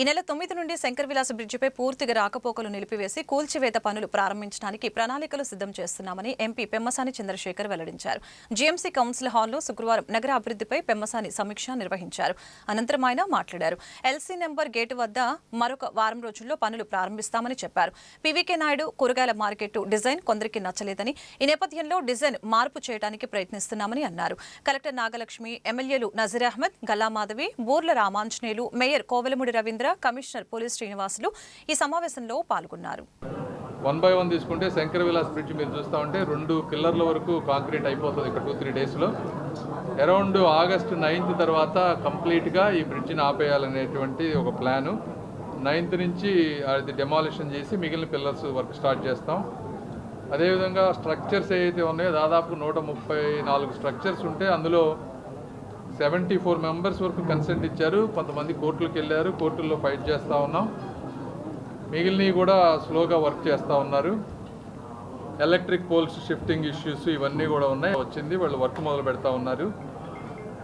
ఈ నెల తొమ్మిది నుండి శంకర్ విలాస బ్రిడ్జిపై పూర్తిగా రాకపోకలు నిలిపివేసి కూల్చివేత పనులు ప్రారంభించడానికి ప్రణాళికలు సిద్ధం చేస్తున్నామని ఎంపీ పెమ్మసాని చంద్రశేఖర్ వెల్లడించారు. జీఎంసీ కౌన్సిల్ హాల్లో శుక్రవారం నగర అభివృద్ధిపై పెమ్మసాని సమీక్ష నిర్వహించారు. అనంతరం ఆయన మాట్లాడారు. ఎల్సీ నెంబర్ గేటు వద్ద మరొక వారం రోజుల్లో పనులు ప్రారంభిస్తామని చెప్పారు. పీవీకే నాయుడు కూరగాయల మార్కెట్ డిజైన్ కొందరికి నచ్చలేదని ఈ నేపథ్యంలో డిజైన్ మార్పు చేయడానికి ప్రయత్నిస్తున్నామని అన్నారు. కలెక్టర్ నాగలక్ష్మి ఎమ్మెల్యేలు నజీర్ అహ్మద్ గల్లా మాధవి బూర్ల రామాంజనేయులు మేయర్ కోవెలముడి రవీంద్ర కమిషనర్ పోలీస్ శ్రీనివాసులు ఈ సమావేశంలో పాల్గొన్నారు. వన్ బై వన్ తీసుకుంటే శంకర విలాస్ బ్రిడ్జ్ మీరు చూస్తూ ఉంటే రెండు పిల్లర్ల వరకు కాంక్రీట్ అయిపోతుంది ఇక్కడ టూ త్రీ డేస్లో అరౌండ్ ఆగస్టు నైన్త్ తర్వాత కంప్లీట్గా ఈ బ్రిడ్జిని ఆపేయాలనేటువంటి ఒక ప్లాను. నైన్త్ నుంచి అది డెమాలిషన్ చేసి మిగిలిన పిల్లర్స్ వర్క్ స్టార్ట్ చేస్తాం. అదేవిధంగా స్ట్రక్చర్స్ ఏవైతే ఉన్నాయో దాదాపు నూట ముప్పై నాలుగు స్ట్రక్చర్స్ ఉంటే అందులో సెవెంటీ ఫోర్ మెంబర్స్ వరకు కన్సెంట్ ఇచ్చారు. కొంతమంది కోర్టులకు వెళ్ళారు. కోర్టుల్లో ఫైట్ చేస్తూ ఉన్నాం. మిగిలినవి కూడా స్లోగా వర్క్ చేస్తూ ఉన్నారు. ఎలక్ట్రిక్ పోల్స్ షిఫ్టింగ్ ఇష్యూస్ ఇవన్నీ కూడా ఉన్నాయి. వచ్చింది. వాళ్ళు వర్క్ మొదలు పెడతా ఉన్నారు.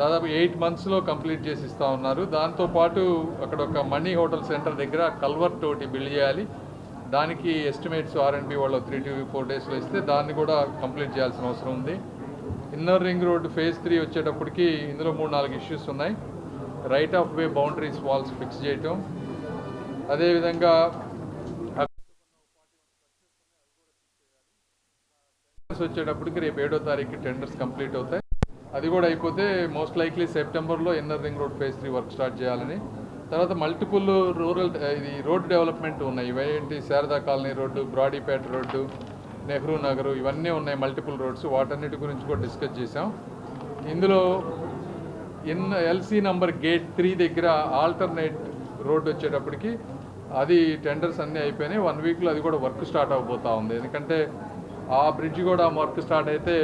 దాదాపు ఎయిట్ మంత్స్లో కంప్లీట్ చేసి ఇస్తూ ఉన్నారు. దాంతోపాటు అక్కడ ఒక మనీ హోటల్ సెంటర్ దగ్గర కల్వర్ట్ ఒకటి బిల్డ్ చేయాలి. దానికి ఎస్టిమేట్స్ ఆర్ఎండ్బి వాళ్ళు త్రీ టు ఫోర్ డేస్లో ఇస్తే దాన్ని కూడా కంప్లీట్ చేయాల్సిన అవసరం ఉంది. Inner ring road phase three వచ్చేటప్పటికి ఇందులో మూడు నాలుగు ఇష్యూస్ ఉన్నాయి. Right of way boundaries walls fix చేయటం. అదేవిధంగా వచ్చేటప్పటికి రేపు ఏడో తారీఖు టెండర్స్ కంప్లీట్ అవుతాయి. అది కూడా అయిపోతే మోస్ట్ లైక్లీ సెప్టెంబర్లో inner ring road phase three work start చేయాలని. తర్వాత మల్టిపుల్ రూరల్ ఇది రోడ్ డెవలప్మెంట్ ఉన్నాయి. ఇవేంటి Sharada colony road Brodipet road Nehru Nagar ఇవన్నీ ఉన్నాయి మల్టిపుల్ రోడ్స్ వాటన్నిటి గురించి కూడా డిస్కస్ చేసాం ఇందులో N LC number gate three దగ్గర ఆల్టర్నేట్ రోడ్ వచ్చేటప్పటికి అది టెండర్స్ అన్నీ అయిపోయినాయి. వన్ వీక్లో అది కూడా వర్క్ స్టార్ట్ అవబోతా ఉంది. ఎందుకంటే ఆ బ్రిడ్జ్ కూడా వర్క్ స్టార్ట్ అయితే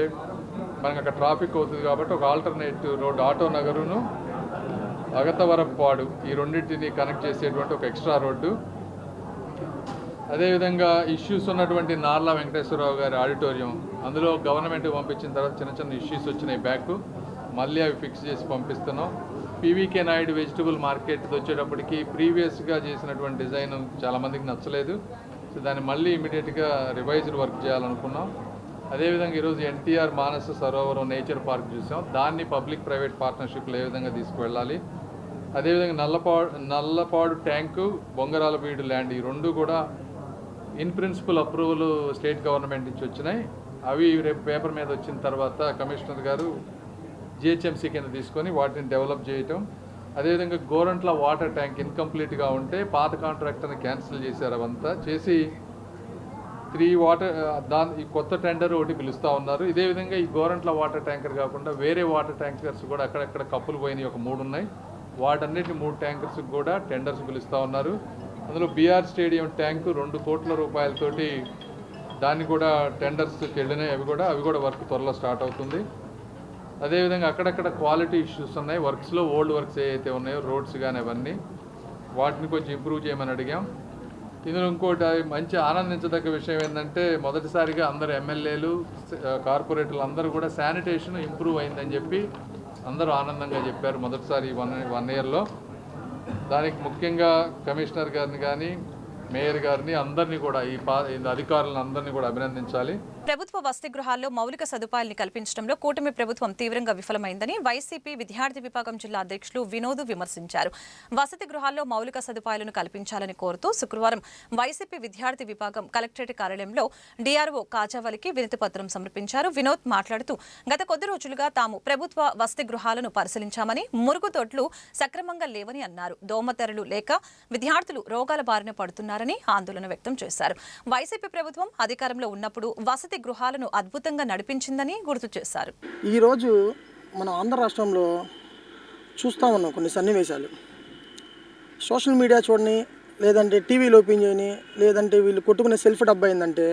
మనకు అక్కడ ట్రాఫిక్ అవుతుంది కాబట్టి ఒక ఆల్టర్నేట్ రోడ్ ఆటో నగరును అగతవరపాడు ఈ రెండింటిని కనెక్ట్ చేసేటువంటి ఒక ఎక్స్ట్రా రోడ్డు అదేవిధంగా ఇష్యూస్ ఉన్నటువంటి నార్లా వెంకటేశ్వరరావు గారి ఆడిటోరియం అందులో గవర్నమెంట్ పంపించిన తర్వాత చిన్న చిన్న ఇష్యూస్ వచ్చినాయి బ్యాక్ మళ్ళీ అవి ఫిక్స్ చేసి పంపిస్తున్నాం. పీవీకే నాయుడు వెజిటబుల్ మార్కెట్ వచ్చేటప్పటికి ప్రీవియస్గా చేసినటువంటి డిజైన్ చాలామందికి నచ్చలేదు. సో దాన్ని మళ్ళీ ఇమీడియట్గా రివైజ్డ్ వర్క్ చేయాలనుకున్నాం. అదేవిధంగా ఈరోజు ఎన్టీఆర్ మానస సరోవరం నేచర్ పార్క్ చూసాం. దాన్ని పబ్లిక్ ప్రైవేట్ పార్ట్నర్షిప్లో ఏ విధంగా తీసుకువెళ్ళాలి? అదేవిధంగా నల్లపాడు నల్లపాడు ట్యాంకు బొంగరాల బీడు ల్యాండ్ ఈ రెండు కూడా in principle approval state government నుంచి వచ్చినాయి. అవి రేపు పేపర్ మీద వచ్చిన తర్వాత కమిషనర్ గారు జిహెచ్ఎంసీ కింద తీసుకొని వాటిని డెవలప్ చేయటం. అదేవిధంగా గోరంట్ల వాటర్ ట్యాంక్ ఇన్కంప్లీట్గా ఉంటే పాత కాంట్రాక్టర్ని క్యాన్సిల్ చేశారు అవంతా. చేసి త్రీ వాటర్ దాని ఈ కొత్త టెండర్ ఒకటి పిలుస్తూ ఉన్నారు. ఇదే విధంగా ఈ గోరంట్ల వాటర్ ట్యాంకర్ కాకుండా వేరే వాటర్ ట్యాంకర్స్ కూడా అక్కడక్కడ కప్పులు పోయినాయి. ఒక మూడు ఉన్నాయి. వాటన్నిటి మూడు ట్యాంకర్స్కి కూడా టెండర్స్ పిలుస్తూ ఉన్నారు. అందులో బీఆర్ స్టేడియం ట్యాంకు రెండు కోట్ల రూపాయలతోటి దాన్ని కూడా టెండర్స్కి వెళ్ళినాయి అవి కూడా అవి కూడా వర్క్ త్వరలో స్టార్ట్ అవుతుంది. అదేవిధంగా అక్కడక్కడ క్వాలిటీ ఇష్యూస్ ఉన్నాయి. వర్క్స్లో ఓల్డ్ వర్క్స్ ఏవైతే ఉన్నాయో రోడ్స్ కానీ అవన్నీ వాటిని కొంచెం ఇంప్రూవ్ చేయమని అడిగాం. ఇందులో ఇంకోటి మంచి ఆనందించదగ్గ విషయం ఏంటంటే మొదటిసారిగా అందరు ఎమ్మెల్యేలు కార్పొరేటర్లు అందరూ కూడా శానిటేషన్ ఇంప్రూవ్ అయిందని చెప్పి అందరూ ఆనందంగా చెప్పారు మొదటిసారి వన్ వన్ ఇయర్లో. దానికి ముఖ్యంగా కమిషనర్ గారిని కానీ మేయర్ గారిని అందరినీ కూడా ఈ పా ఈ అధికారులను అందరినీ కూడా అభినందించాలి. ప్రభుత్వ వసతి గృహాల్లో మౌలిక సదుపాయాలను కల్పించడంలో కూటమి ప్రభుత్వం తీవ్రంగా విఫలమైందని వైసీపీ విద్యార్థి విభాగం జిల్లా అధ్యక్షులు వినోద్ విమర్శించారు. వసతి గృహాల్లో మౌలిక సదుపాయాలను కల్పించాలని కోరుతూ శుక్రవారం వైసీపీ విద్యార్థి విభాగం కలెక్టరేట్ కార్యాలయంలో డీఆర్ఓ కాజావలికి వినతి పత్రం సమర్పించారు. వినోద్ మాట్లాడుతూ గత కొద్ది రోజులుగా తాము ప్రభుత్వ వసతి గృహాలను పరిశీలించామని మురుగుదొడ్లు సక్రమంగా లేవని అన్నారు. దోమతెరలు లేక విద్యార్థులు రోగాల బారిన పడుతున్నారని ఆందోళన వ్యక్తం చేశారు. వైసీపీ ప్రభుత్వం అధికారంలో ఉన్నప్పుడు వసతి గృహాలను అద్భుతంగా నడిపించిందని గుర్తు చేశారు. ఈరోజు మన ఆంధ్ర రాష్ట్రంలో చూస్తూ ఉన్నాం కొన్ని సన్నివేశాలు. సోషల్ మీడియా చూడని లేదంటే టీవీలో ఓపెన్ చేయని లేదంటే వీళ్ళు కొట్టుకునే సెల్ఫ్ డబ్బా అయిందంటే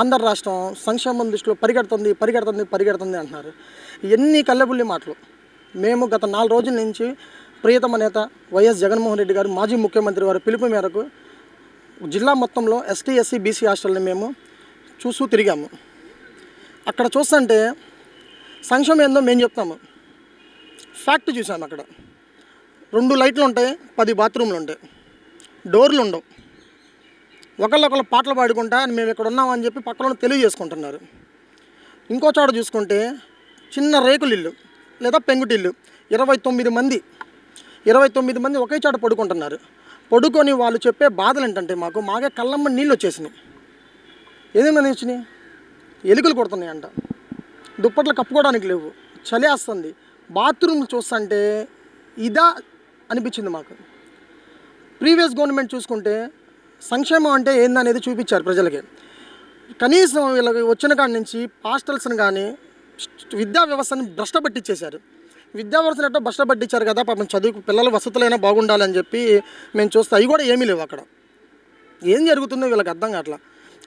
ఆంధ్ర రాష్ట్రం సంక్షేమం దృష్టిలో పరిగెడుతుంది పరిగెడుతుంది పరిగెడుతుంది అంటున్నారు. ఎన్ని కళ్ళబుల్లి మాటలు. మేము గత నాలుగు రోజుల నుంచి ప్రియతమ నేత వైఎస్ జగన్మోహన్ రెడ్డి గారు మాజీ ముఖ్యమంత్రి వారి పిలుపు మేరకు జిల్లా మొత్తంలో ఎస్టీ ఎస్సీ బీసీ హాస్టల్ని మేము చూస్తూ తిరిగాము. అక్కడ చూస్తుంటే సంక్షేమం ఏందో మేము చెప్తాము. ఫ్యాక్ట్ చూసాము అక్కడ. రెండు లైట్లు ఉంటాయి పది బాత్రూమ్లు ఉంటాయి. డోర్లు ఉండవు. ఒకళ్ళొకళ్ళు పాటలు పాడుకుంటా మేము ఇక్కడ ఉన్నామని చెప్పి పక్కన తెలియజేసుకుంటున్నారు. ఇంకో చోట చూసుకుంటే చిన్న రేకులు ఇల్లు లేదా పెంకుటిల్లు ఇరవై తొమ్మిది మంది ఇరవై తొమ్మిది మంది ఒకే చోట పడుకుంటున్నారు. పడుకొని వాళ్ళు చెప్పే బాధలు ఏంటంటే మాకు మాకే కళ్ళమ్మ నీళ్ళు వచ్చేసినాయి. ఏదేమైనా వచ్చినాయి? ఎలుకలు కొడుతున్నాయి అంట దుప్పట్లు కప్పుకోవడానికి లేవు. చలి వస్తుంది బాత్రూమ్ చూస్తుంటే ఇదా అనిపించింది మాకు. ప్రీవియస్ గవర్నమెంట్ చూసుకుంటే సంక్షేమం అంటే ఏందనేది చూపించారు ప్రజలకి. కనీసం వీళ్ళకి వచ్చిన కాడి నుంచి హాస్టల్స్ని కానీ విద్యా వ్యవస్థని భ్రష్టపట్టించేశారు విద్యా వ్యవస్థను ఎట్టో భ్రష్టపట్టించారు కదా? పాపం చదువు పిల్లల వసతులైనా బాగుండాలని చెప్పి మేము చూస్తే అవి కూడా ఏమీ లేవు అక్కడ. ఏం జరుగుతుందో వీళ్ళకి అర్థం కావట్లా.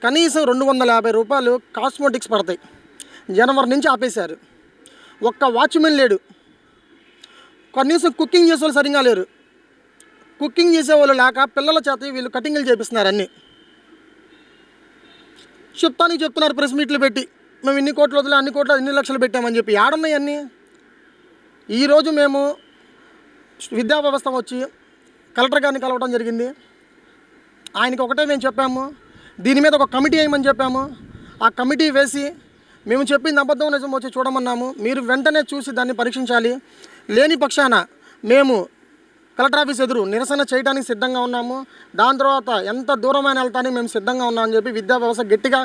కనీసం రెండు వందల యాభై రూపాయలు కాస్మోటిక్స్ పడతాయి. జనవరి నుంచి ఆపేశారు. ఒక్క వాచ్మెన్ లేడు. కనీసం కుకింగ్ చేసే వాళ్ళు సరిగా లేరు. కుకింగ్ చేసేవాళ్ళు లేక పిల్లల చేత వీళ్ళు కటింగ్లు చేపిస్తున్నారు అన్నీ. చెప్తానికి చెప్తున్నారు ప్రెస్ మీట్లు పెట్టి. మేము ఇన్ని కోట్లు వదిలే అన్ని కోట్లు ఇన్ని లక్షలు పెట్టామని చెప్పి. ఆడున్నాయి అన్నీ? ఈరోజు మేము విద్యా వ్యవస్థ వచ్చి కలెక్టర్ గారిని కలవడం జరిగింది. ఆయనకి ఒకటే మేము చెప్పాము. దీని మీద ఒక కమిటీ వేయమని చెప్పాము? ఆ కమిటీ వేసి మేము చెప్పింది అబద్ధం నిజం వచ్చి చూడమన్నాము. మీరు వెంటనే చూసి దాన్ని పరీక్షించాలి. లేని పక్షాన మేము కలెక్టర్ ఆఫీస్ ఎదురు నిరసన చేయడానికి సిద్ధంగా ఉన్నాము. దాని తర్వాత ఎంత దూరమైన వెళ్తానికి మేము సిద్ధంగా ఉన్నామని చెప్పి విద్యా వ్యవస్థ గట్టిగా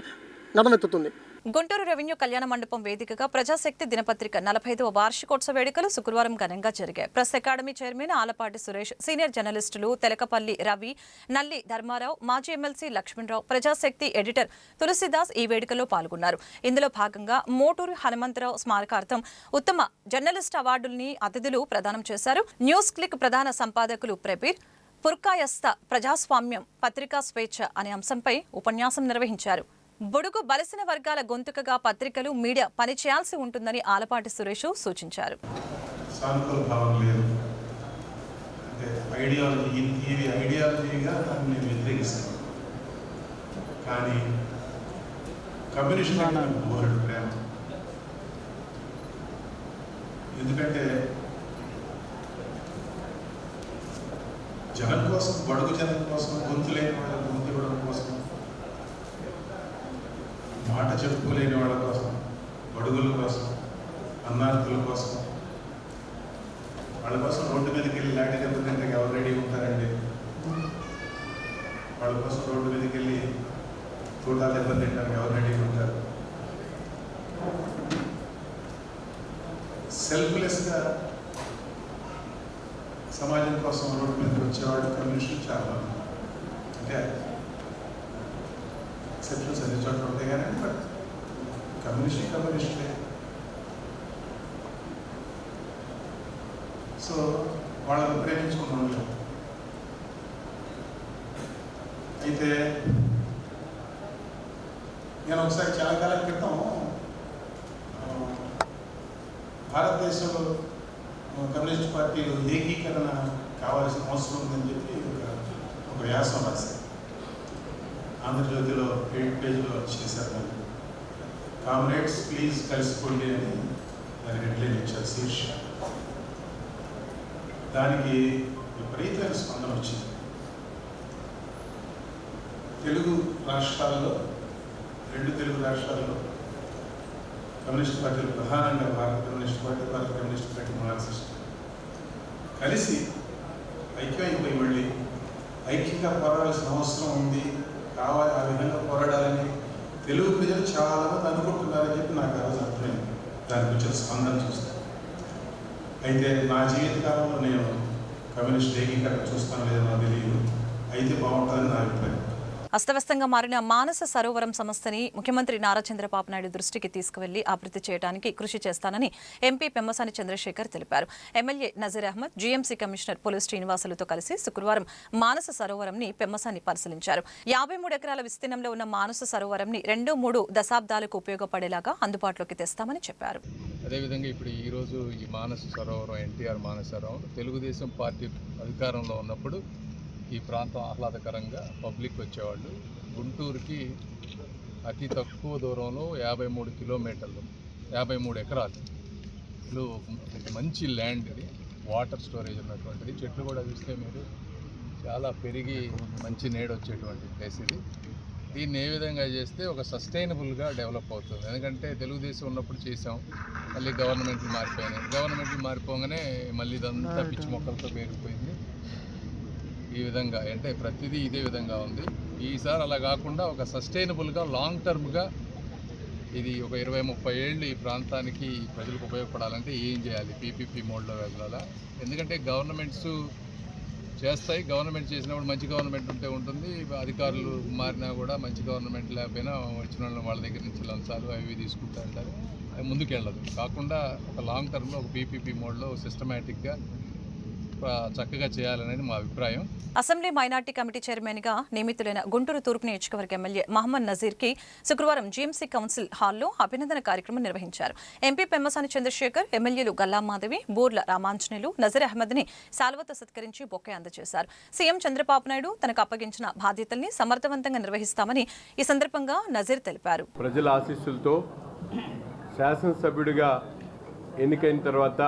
నడమెత్తుతుంది. గుంటూరు రెవెన్యూ కళ్యాణ మండపం వేదికగా ప్రజాశక్తి దినపత్రిక నలభై ఐదవ వార్షికోత్సవ వేడుకలు శుక్రవారం ఘనంగా జరిగాయి. Press academy chairman Alapati Suresh senior జర్నలిస్టులు తెలకపల్లి రవి నల్లి ధర్మారావు మాజీ ఎమ్మెల్సీ లక్ష్మణరావు ప్రజాశక్తి ఎడిటర్ తులసిదాస్ ఈ వేడుకలో పాల్గొన్నారు. ఇందులో భాగంగా మోటూరు హనుమంతరావు స్మారకార్థం ఉత్తమ జర్నలిస్ట్ అవార్డుల్ని అతిథులు ప్రదానం చేశారు. న్యూస్ క్లిక్ ప్రధాన సంపాదకులు ప్రబీర్ పుర్కాయస్త ప్రజాస్వామ్యం పత్రికా స్వేచ్ఛ అనే అంశంపై ఉపన్యాసం నిర్వహించారు. బుడుగు బలసిన వర్గాల గొంతుకగా పత్రికలు మీడియా పనిచేయాల్సి ఉంటుందని ఆలపాటి సురేష్ సూచించారు. కానీ ప్రేమ. ఎందుకంటే జనం కోసం బడుగు జనం కోసం గొంతు లేని వాళ్ళ గొంతు ఇవ్వడం కోసం మాట చెప్పుకోలేని వాళ్ళ కోసం బడుగుల కోసం అన్నార్థుల కోసం. వాళ్ళ కోసం రోడ్డు మీదకి వెళ్ళి లాంటి దెబ్బతింటే ఎవరు రెడీ ఉంటారండి? వాళ్ళ కోసం రోడ్డు మీదకి వెళ్ళి తోటా తింటారు ఎవరు రెడీ ఉంటారు? సెల్ఫ్లెస్గా సమాజం కోసం రోడ్డు మీదకి వచ్చేవాళ్ళు కమ్యూనిస్టులు చాలా అంటే ఎక్సెప్షన్స్ అన్ని ఉంటాయి కానీ బట్ కమ్యూనిస్ట్ కమ్యూనిస్టులే సో వాళ్ళని ప్రేమించుకున్నాం అయితే నేను ఒకసారి చాలా కాలం క్రితం భారతదేశంలో కమ్యూనిస్ట్ పార్టీ ఏకీకరణ కావాల్సిన అవసరం ఉందని చెప్పి ఒక ఒక వ్యాసం రాశారు. ఆంధ్రజ్యోతిలో ఎయిట్ పేజీలో చేశారు దాన్ని. కామ్రేడ్స్ ప్లీజ్ కలిసిపోండి అని దాని హెడ్లైన్ ఇచ్చారు శీర్ష. దానికి విపరీతమైన స్పందన వచ్చింది. తెలుగు రాష్ట్రాల్లో రెండు తెలుగు రాష్ట్రాల్లో కమ్యూనిస్ట్ పార్టీలు ప్రధానంగా భారత కమ్యూనిస్ట్ పార్టీ భారత కమ్యూనిస్ట్ పార్టీ మార్క్సిస్ట్. కలిసి ఐక్యమైపోయి మళ్ళీ ఐక్యంగా పోరాడాల్సిన అవసరం ఉంది. కావాలి ఆ విధంగా పోరాడాలని తెలుగు ప్రజలు చాలా మంది అనుకుంటున్నారని చెప్పి నాకు ఆ రోజు అర్థమైంది. దానికి వచ్చిన స్పందన చూస్తే. అయితే నా జీవితకాలంలో నేను కమ్యూనిస్ట్ ఏకీకరణ చూస్తాను లేదో నాకు తెలియదు. అయితే బాగుంటుందని నా అభిప్రాయం. అస్తవ్యస్తంగా మారిన మానస సరోవరం సంస్థని ముఖ్యమంత్రి నారా చంద్రబాబు నాయుడు దృష్టికి తీసుకువెళ్ళి అభివృద్ధి చేయడానికి కృషి చేస్తానని ఎంపీ పెమ్మసాని చంద్రశేఖర్ తెలిపారు. MLA Nazeer Ahmed GMC commissioner Puli శ్రీనివాసులతో కలిసి శుక్రవారం మానస సరోవరంని పెమ్మసాని పరిశీలించారు. యాభై మూడు ఎకరాల విస్తీర్ణంలో ఉన్న మానస సరోవరంని రెండు మూడు దశాబ్దాలకు ఉపయోగపడేలాగా అందుబాటులోకి తెస్తామని చెప్పారు. అదేవిధంగా ఇప్పుడు ఈరోజు ఈ మానస సరోవరం ఎన్టీఆర్ మానస సరోవరం తెలుగుదేశం పార్టీ అధికారంలో ఉన్నప్పుడు ఈ ప్రాంతం ఆహ్లాదకరంగా పబ్లిక్ వచ్చేవాళ్ళు. గుంటూరుకి అతి తక్కువ దూరంలో యాభై మూడు కిలోమీటర్లు యాభై మూడు ఎకరాలు మంచి ల్యాండ్ ఇది. వాటర్ స్టోరేజ్ ఉన్నటువంటిది. చెట్లు కూడా చూస్తే మీరు చాలా పెరిగి మంచి నీడ వచ్చేటువంటి ప్లేస్ ఇది. దీన్ని ఏ విధంగా చేస్తే ఒక సస్టైనబుల్గా డెవలప్ అవుతుంది? ఎందుకంటే తెలుగుదేశం ఉన్నప్పుడు చేసాం మళ్ళీ గవర్నమెంట్లు మారిపోయినాయి. గవర్నమెంట్లు మారిపోగానే మళ్ళీ ఇదంతా పిచ్చి మొక్కలతో పేరుకుపోయింది ఈ విధంగా అంటే ప్రతిదీ ఇదే విధంగా ఉంది. ఈసారి అలా కాకుండా ఒక సస్టైనబుల్గా లాంగ్ టర్మ్గా ఇది ఒక ఇరవై ముప్పై ఏళ్ళు ఈ ప్రాంతానికి ప్రజలకు ఉపయోగపడాలంటే ఏం చేయాలి? పీపీపీ మోడ్లో వెళ్ళాలా? ఎందుకంటే గవర్నమెంట్స్ చేస్తాయి. గవర్నమెంట్ చేసినప్పుడు మంచి గవర్నమెంట్ ఉంటే ఉంటుంది. అధికారులు మారినా కూడా మంచి గవర్నమెంట్ లేకపోయినా వచ్చిన వాళ్ళు వాళ్ళ దగ్గర నుంచి లంచాలు అవి తీసుకుంటూ ఉంటారు అది ముందుకు వెళ్ళదు కాకుండా ఒక లాంగ్ టర్మ్లో ఒక పీపీపీ మోడ్లో సిస్టమేటిక్గా చక్కగా చేయాలనేది మా అభిప్రాయం. అసెంబ్లీ మైనార్టీ కమిటీ చైర్మన్గా నియమితులైన గుంటూరు తూర్పు నియోజకవర్గ ఎమ్మెల్యే మహమ్మద్ నజీర్కి శుక్రవారం జీఎంసీ కౌన్సిల్ హాల్లో అభినందన కార్యక్రమం నిర్వహించారు. ఎంపీ పెమ్మసాని చంద్రశేఖర్ ఎమ్మెల్యేలు గల్లా మాధవి బూర్ల రామాంజనేయులు నజీర్ అహ్మద్ని సాల్వతో సత్కరించి బొకే అందజేశారు. సీఎం చంద్రబాబు నాయుడు తనకు అప్పగించిన బాధ్యతల్ని సమర్థవంతంగా నిర్వహిస్తామని ఈ సందర్భంగా నజీర్ తెలిపారు. ప్రజల ఆశీస్సులతో శాసనసభ్యుడిగా ఎన్నికైన తర్వాత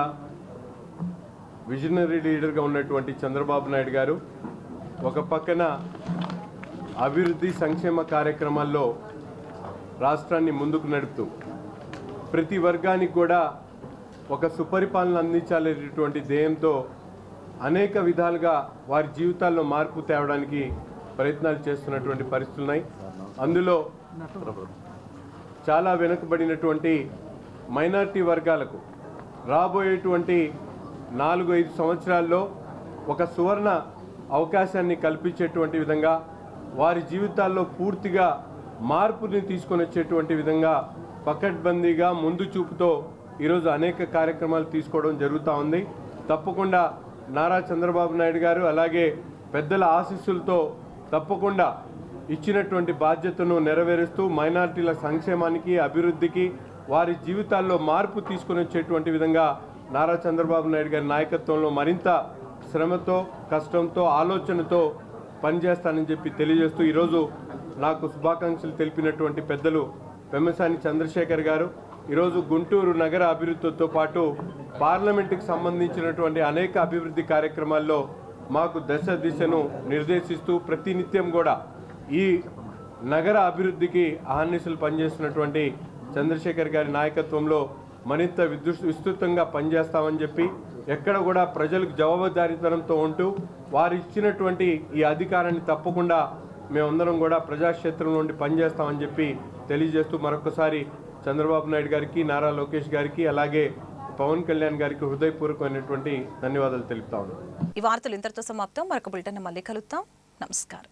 విజనరీ లీడర్గా ఉన్నటువంటి చంద్రబాబు నాయుడు గారు ఒక పక్కన అభివృద్ధి సంక్షేమ కార్యక్రమాల్లో రాష్ట్రాన్ని ముందుకు నడుపుతూ ప్రతి వర్గానికి కూడా ఒక సుపరిపాలన అందించాలనేటువంటి ధ్యేయంతో అనేక విధాలుగా వారి జీవితాల్లో మార్పు తేవడానికి ప్రయత్నాలు చేస్తున్నటువంటి పరిస్థితులు ఉన్నాయి. అందులో చాలా వెనుకబడినటువంటి మైనారిటీ వర్గాలకు రాబోయేటువంటి నాలుగు ఐదు సంవత్సరాల్లో ఒక సువర్ణ అవకాశాన్ని కల్పించేటువంటి విధంగా వారి జీవితాల్లో పూర్తిగా మార్పుని తీసుకొని వచ్చేటువంటి విధంగా పకడ్బందీగా ముందు చూపుతో ఈరోజు అనేక కార్యక్రమాలు తీసుకోవడం జరుగుతూ ఉంది. తప్పకుండా నారా చంద్రబాబు నాయుడు గారు అలాగే పెద్దల ఆశీస్సులతో తప్పకుండా ఇచ్చినటువంటి బాధ్యతను నెరవేరుస్తూ మైనారిటీల సంక్షేమానికి అభివృద్ధికి వారి జీవితాల్లో మార్పు తీసుకొని వచ్చేటువంటి విధంగా నారా చంద్రబాబు నాయుడు గారి నాయకత్వంలో మరింత శ్రమతో కష్టంతో ఆలోచనతో పనిచేస్తానని చెప్పి తెలియజేస్తూ ఈరోజు నాకు శుభాకాంక్షలు తెలిపినటువంటి పెద్దలు వెమ్మసాని చంద్రశేఖర్ గారు. ఈరోజు గుంటూరు నగర అభివృద్ధితో పాటు పార్లమెంటుకి సంబంధించినటువంటి అనేక అభివృద్ధి కార్యక్రమాల్లో మాకు దశ దిశను నిర్దేశిస్తూ ప్రతినిత్యం కూడా ఈ నగర అభివృద్ధికి అహర్నిశలు పనిచేస్తున్నటువంటి చంద్రశేఖర్ గారి నాయకత్వంలో మరింత విద్యుత్ విస్తృతంగా పనిచేస్తామని చెప్పి ఎక్కడ కూడా ప్రజలకు జవాబుదారీతనంతో ఉంటూ వారు ఇచ్చినటువంటి ఈ అధికారాన్ని తప్పకుండా మేమందరం కూడా ప్రజాక్షేత్రం నుండి పనిచేస్తామని చెప్పి తెలియజేస్తూ మరొకసారి చంద్రబాబు నాయుడు గారికి నారా లోకేష్ గారికి అలాగే పవన్ కళ్యాణ్ గారికి హృదయపూర్వకమైనటువంటి ధన్యవాదాలు తెలుపుతా ఉన్నాను ఈ వార్తలు ఇంతటితో సమాప్తం. మరొక బులెటిన్ మళ్ళీ కలుద్దాం. నమస్కారం.